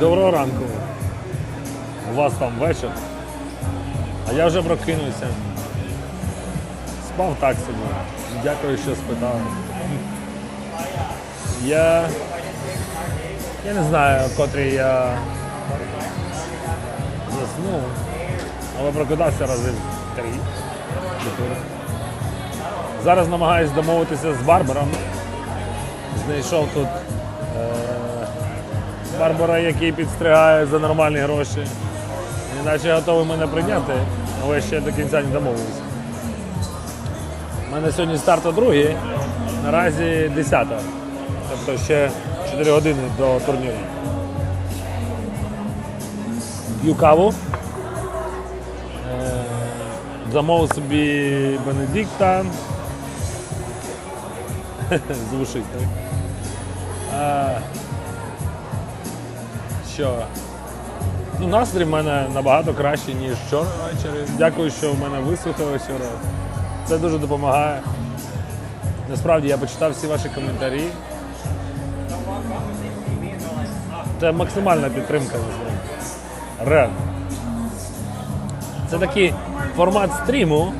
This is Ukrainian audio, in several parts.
Доброго ранку. У вас там вечір. А я вже прокинувся. Спав так собі. Дякую, що спитали. Я. Я не знаю, котрий я заснув, але прокидався разів три. чотири. Зараз намагаюсь домовитися з Барбаром. Знайшов тут Барбара, який підстригає за нормальні гроші. Іначе готовий мене прийняти, але ще до кінця не домовився. У мене сьогодні старт о другій, наразі 10. Тобто ще 4 години до турніру. П'ю каву. Е, Замовив собі Бенедикта. Звучить, так? Що? Ну, настрій в мене набагато кращий, ніж вчора ввечері. Дякую, що в мене вислухали вчора. Це дуже допомагає. Насправді я почитав всі ваші коментарі. Це максимальна підтримка насправді. Це такий формат стріму,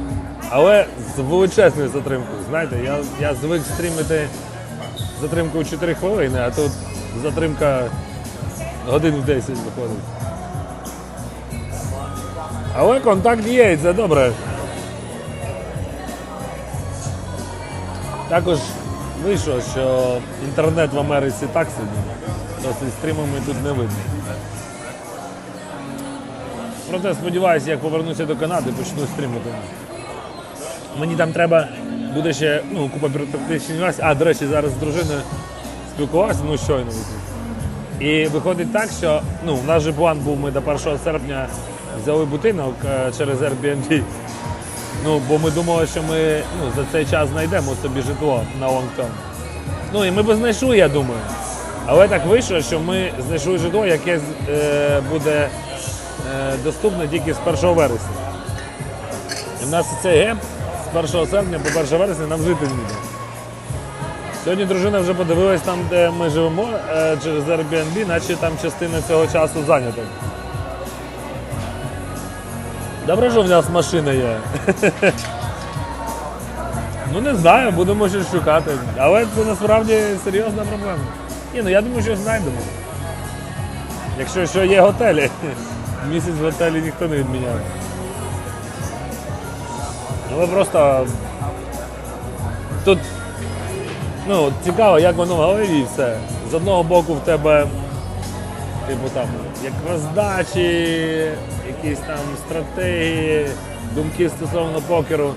але з величезною затримкою. Знаєте, я, я звик стрімити з затримкою 4 хвилини, а тут затримка годин в 10 виходить. Але контакт є, і це добре. Також вийшло, що інтернет в Америці так собі, то зі стрімами тут не видно. Проте сподіваюся, як повернуся до Канади, почну стрімити. Мені там треба буде ще ну, купа бюрократичних. А, до речі, зараз з дружиною спілкувався, ну щойно. І виходить так, що ну, у нас же план був, ми до 1 серпня взяли будинок е, через Airbnb. Ну, бо ми думали, що ми ну, за цей час знайдемо собі житло на лонгтерм. Ну і ми б знайшли, я думаю. Але так вийшло, що ми знайшли житло, яке е, буде е, доступне тільки з 1 вересня. І в нас цей геп з 1 серпня по 1 вересня нам жити буде. Сьогодні дружина вже подивилась там, де ми живемо е, через Airbnb, наче там частина цього часу зайнята. Добре, що в нас машина є. ну не знаю, будемо щось шукати. Але це насправді серйозна проблема. Ні, ну я думаю, що знайдемо. Якщо що є готелі. Місяць в готелі ніхто не відміняє. Але просто тут ну, цікаво, як воно в голові і все. З одного боку в тебе, типу там, як роздачі, якісь там стратегії, думки стосовно покеру.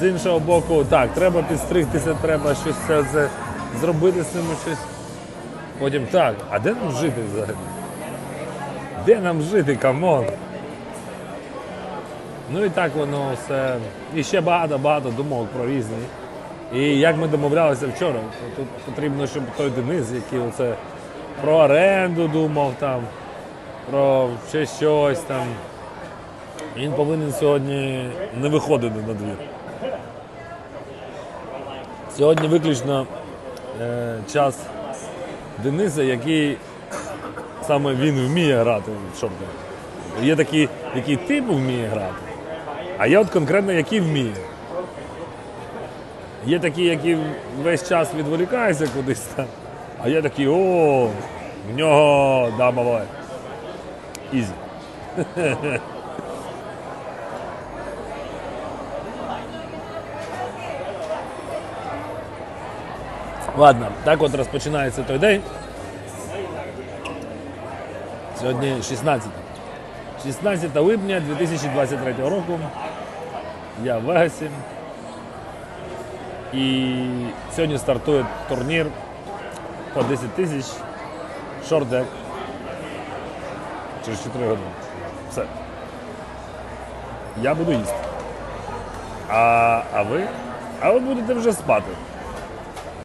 З іншого боку, так, треба підстригтися, треба щось це, це зробити з цим щось. Потім так, а де нам жити взагалі? Де нам жити, камон? Ну і так воно все. І ще багато-багато думок про різні. І як ми домовлялися вчора, тут потрібно, щоб той Денис, який оце про оренду думав там, про ще щось там. Він повинен сьогодні не виходити на двір. Сьогодні виключно е, час Дениса, який саме він вміє грати в шорти. Є такі, які типу вміє грати, а є от конкретно, який вміє. Є такі, які весь час відволікаються кудись там, а є такі, о, в нього да, буває. Ізі. Ладно, так от розпочинається той день. Сьогодні 16. 16 липня 2023 року. Я в Вегасі. І сьогодні стартує турнір по 10 тисяч шорт-дек. Через 4 години. Все. Я буду їсти. А, а ви? А ви будете вже спати.